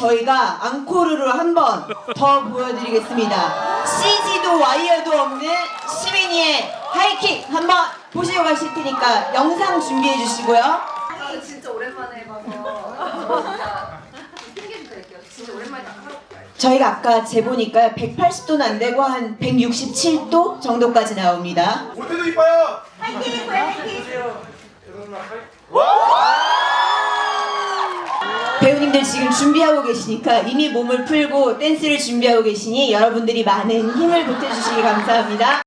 저희가 앙코르로 한 번 더 보여드리겠습니다. CG도 와이어도 없는 시민이의 하이킥 한번 보시고 가실 테니까 영상 준비해 주시고요. 저는 진짜 오랜만에 봐서 진짜 핑계 좀 드릴게요. 진짜 오랜만에 딱 가요. 저희가 아까 재보니까 180도는 안 되고 한 167도 정도까지 나옵니다. 모태도 이뻐요. 배우님들 지금 준비하고 계시니까 이미 몸을 풀고 댄스를 준비하고 계시니 여러분들이 많은 힘을 보태주시기 감사합니다.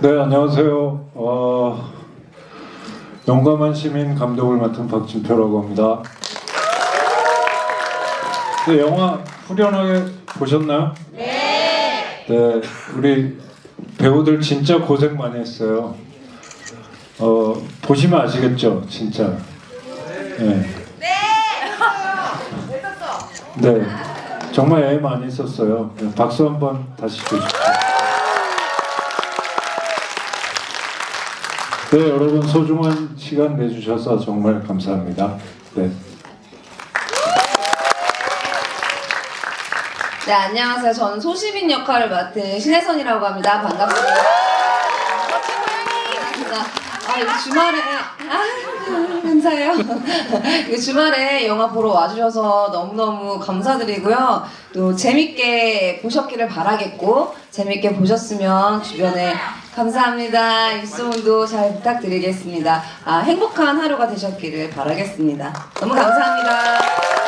네, 안녕하세요. 어, 용감한 시민 감독을 맡은 박진표라고 합니다. 네, 영화 후련하게 보셨나요? 네. 네, 우리 배우들 진짜 고생 많이 했어요. 어, 보시면 아시겠죠, 진짜. 네. 네, 정말 애 많이 썼어요. 네, 박수 한번 다시 주십시오. 네, 여러분 소중한 시간 내주셔서 정말 감사합니다. 네. 네 안녕하세요. 저는 소시민 역할을 맡은 신혜선이라고 합니다. 반갑습니다. 아 이거 주말에 아 감사해요. 이거 주말에 영화 보러 와주셔서 너무너무 감사드리고요. 또 재밌게 보셨기를 바라겠고 재밌게 보셨으면 주변에 감사합니다. 입소문도 잘 부탁드리겠습니다. 아 행복한 하루가 되셨기를 바라겠습니다. 너무 감사합니다.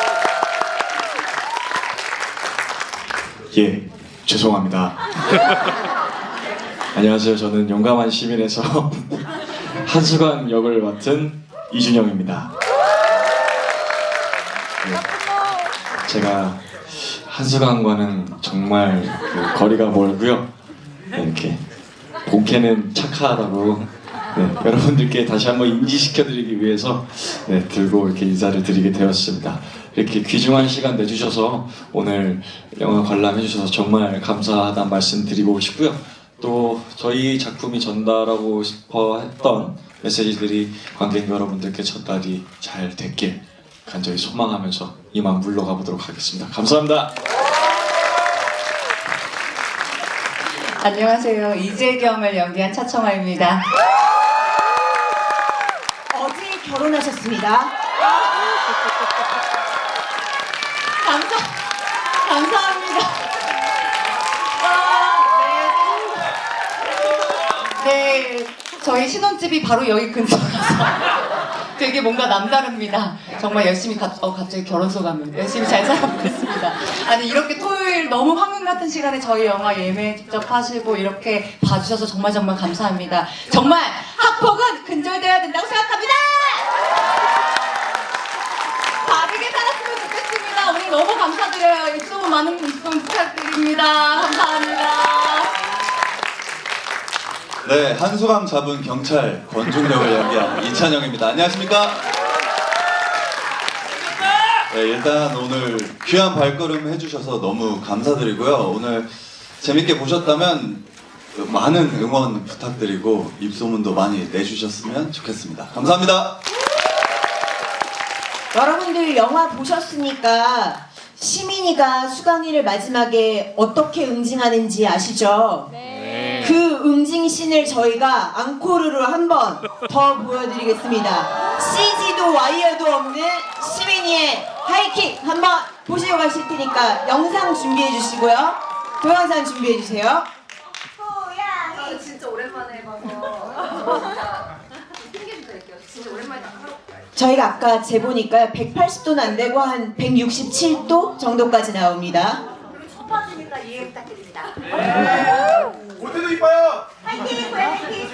예, 죄송합니다. 안녕하세요. 저는 용감한 시민에서 한수관 역을 맡은 이준영입니다. 네, 제가 한수관과는 정말 그 거리가 멀고요. 네, 이렇게 본캐는 착하다고 네, 여러분들께 다시 한번 인지시켜드리기 위해서 네, 들고 이렇게 인사를 드리게 되었습니다. 이렇게 귀중한 시간 내주셔서 오늘 영화 관람해 주셔서 정말 감사하다는 말씀 드리고 싶고요. 또 저희 작품이 전달하고 싶어 했던 메시지들이 관객 여러분들께 전달이 잘 됐길 간절히 소망하면서 이만 물러가 보도록 하겠습니다. 감사합니다. 안녕하세요. 이재겸을 연기한 차청아입니다. 어제 결혼하셨습니다. 감사, 감사합니다. 아, 네. 네, 저희 신혼집이 바로 여기 근처라서 되게 뭔가 남다릅니다. 정말 열심히 가, 어, 갑자기 결혼 소감을 열심히 잘 살아보고 있습니다. 아니 이렇게 토요일 너무 황금 같은 시간에 저희 영화 예매 직접 하시고 이렇게 봐주셔서 정말 정말 감사합니다. 정말 학폭은 근절돼야 된다고 생각합니다. 바르게 살았으면 좋겠습니다. 오늘 너무 감사드려요. 입소문 많은 입소문 부탁드립니다. 감사합니다. 네, 한수강 잡은 경찰 권중력을 연기한 이찬영입니다. 안녕하십니까? 네, 일단 오늘 귀한 발걸음 해주셔서 너무 감사드리고요. 오늘 재밌게 보셨다면 그 많은 응원 부탁드리고 입소문도 많이 내주셨으면 좋겠습니다. 감사합니다. 여러분들 영화 보셨으니까 시민이가 수강이를 마지막에 어떻게 응징하는지 아시죠? 그 응징 씬을 저희가 앙코르로 한 번 더 보여드리겠습니다. CG도 와이어도 없는 시민이의 하이킥 한번 보시고 가실 테니까 영상 준비해 주시고요. 동영상 준비해 주세요. 진짜 오랜만에 봐서 진짜 핑계 좀 드릴게요. 진짜 오랜만에 딱 하러 가요. 저희가 아까 재보니까 180도는 안 되고 한 167도 정도까지 나옵니다. 첫 번째니까 이해 부탁드립니다. 모태도 이뻐요. 화이팅! 화이팅!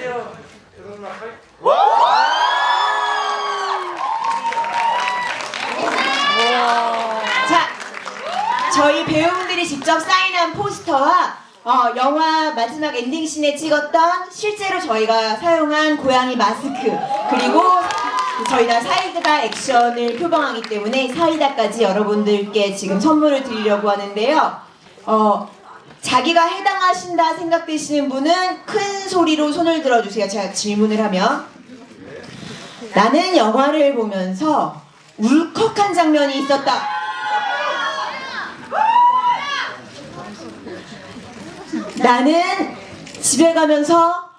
자, 저희 배우분들이 직접 사인한 포스터와 어, 영화 마지막 엔딩 씬에 찍었던 실제로 저희가 사용한 고양이 마스크 그리고 저희가 사이다 액션을 표방하기 때문에 사이다까지 여러분들께 지금 선물을 드리려고 하는데요. 어, 자기가 해당하신다 생각되시는 분은 큰 소리로 손을 들어주세요. 제가 질문을 하면. 나는 영화를 보면서 울컥한 장면이 있었다. 나는 집에 가면서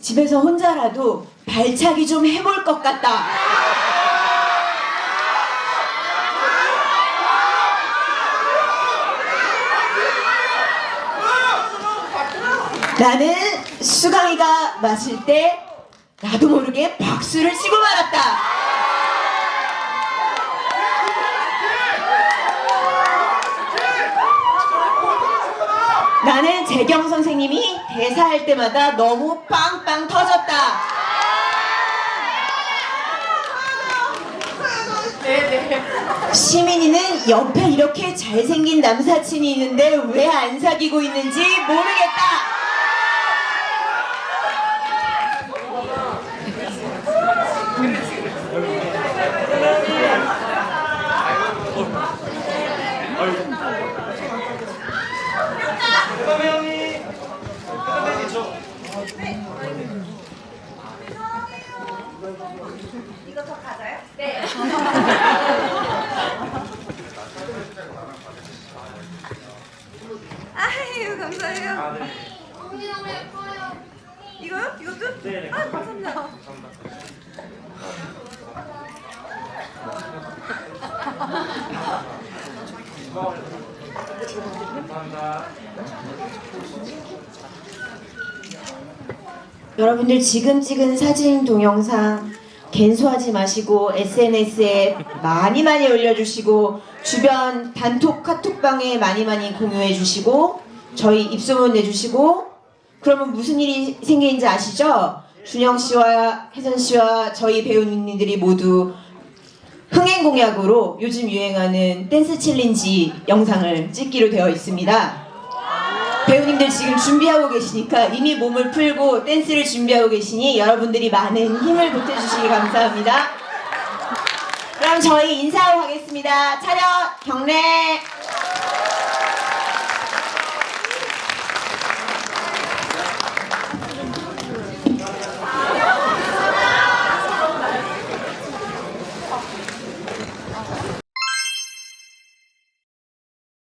집에서 혼자라도 발차기 좀 해볼 것 같다. 나는 수강이가 마실 때 나도 모르게 박수를 치고 말았다. 나는 재경 선생님이 대사할 때마다 너무 빵빵 터졌다. 시민이는 옆에 이렇게 잘생긴 남사친이 있는데 왜 안 사귀고 있는지 모르겠다. 이거 더 가져요? 아유 감사해요. 너무 예뻐요. 이거요? 이것도? 네. 아 감사합니다. 여러분들 지금 찍은 사진 동영상 갠소하지 마시고 SNS에 많이 많이 올려주시고 주변 단톡 카톡방에 많이 많이 공유해 주시고 저희 입소문 내주시고 그러면 무슨 일이 생기는지 아시죠? 준영 씨와 혜선 씨와 저희 배우님들이 모두 흥행 공약으로 요즘 유행하는 댄스 챌린지 영상을 찍기로 되어 있습니다. 배우님들 지금 준비하고 계시니까 이미 몸을 풀고 댄스를 준비하고 계시니 여러분들이 많은 힘을 보태주시기 감사합니다. 그럼 저희 인사하고 가겠습니다. 차렷 경례